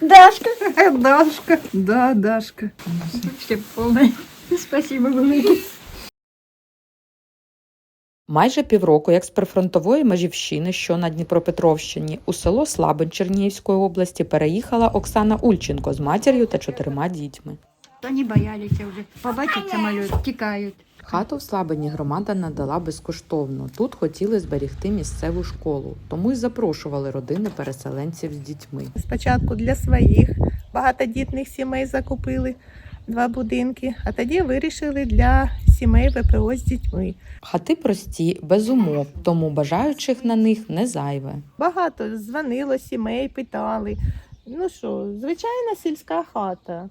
Дашка. Дашка, да, Дашка. Ще повне. Спасибо велике. Майже півроку, як з прифронтової межівщини, що на Дніпропетровщині, у село Слабин Чернігівської області переїхала Оксана Ульченко з матір'ю та чотирма дітьми. Вони боялися вже. Побачать самоліт, тікають. Хату в Слабині громада надала безкоштовно. Тут хотіли зберегти місцеву школу, тому й запрошували родини переселенців з дітьми. Спочатку для своїх багатодітних сімей закупили два будинки, а тоді вирішили для сімей ВПО з дітьми. Хати прості, без умов, тому бажаючих на них не зайве. Багато дзвонило сімей, питали. Ну що, звичайна сільська хата,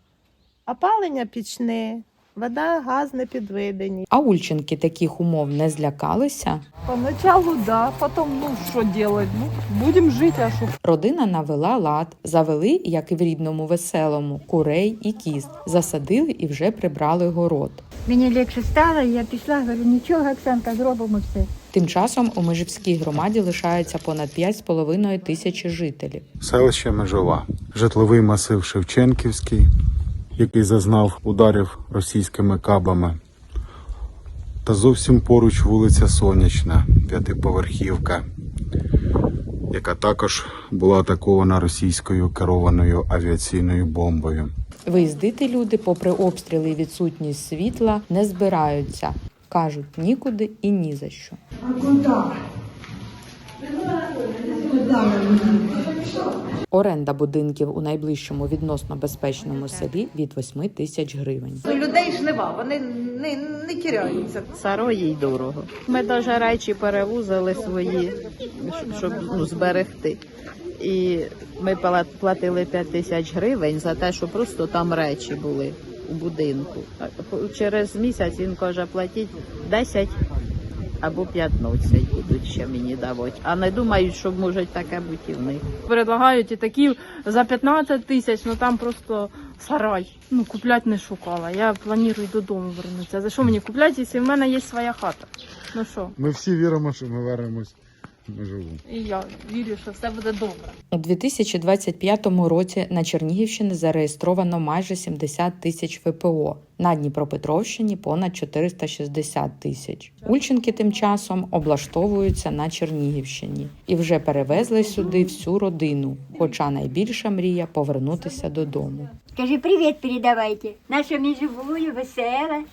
опалення пічне, вода, газ не підведені. А Ульченки таких умов не злякалися. Поначалу, да, потом, ну, что делать? Ну, будем жить, а что? Родина навела лад, завели, як і в рідному веселому, курей і кіз, засадили і вже прибрали город. Мені легше стало, і я пішла, говорю, нічого, Оксанка, зробимо все. Тим часом у Межівській громаді лишається понад 5,5 тисячі жителів. Селище Межова, житловий масив Шевченківський, який зазнав ударів російськими кабами. Та зовсім поруч вулиця Сонячна, п'ятиповерхівка, яка також була атакована російською керованою авіаційною бомбою. Виїздити люди, попри обстріли і відсутність світла, не збираються. Кажуть нікуди і ні за що. Оренда будинків у найближчому відносно безпечному селі від 8 тисяч гривень. У людей жнива, вони не, не тіряються. Сарої й дорого. Ми навіть речі перевозили свої, щоб- щоб ну, зберегти. І ми пла- платили 5 тисяч гривень за те, що просто там речі були у будинку. Через місяць він каже, платіть 10 або 15 будуть ще мені давати. А не думають, що може таке бути в них. Предлагають і такі за 15 тисяч, ну там просто сарай. Ну, купляти не шукала. Я планую додому вернутися. За що мені купляти, якщо в мене є своя хата? Ну що? Ми всі віримо, що ми вернемось Межову. І я вірю, що все буде добре. У 2025 році на Чернігівщині зареєстровано майже 70 тисяч ВПО. На Дніпропетровщині понад 460 тисяч. Ульченки тим часом облаштовуються на Чернігівщині і вже перевезли сюди всю родину. Хоча найбільша мрія повернутися додому. Скажи привіт передавайте. Наша міжевую, весела.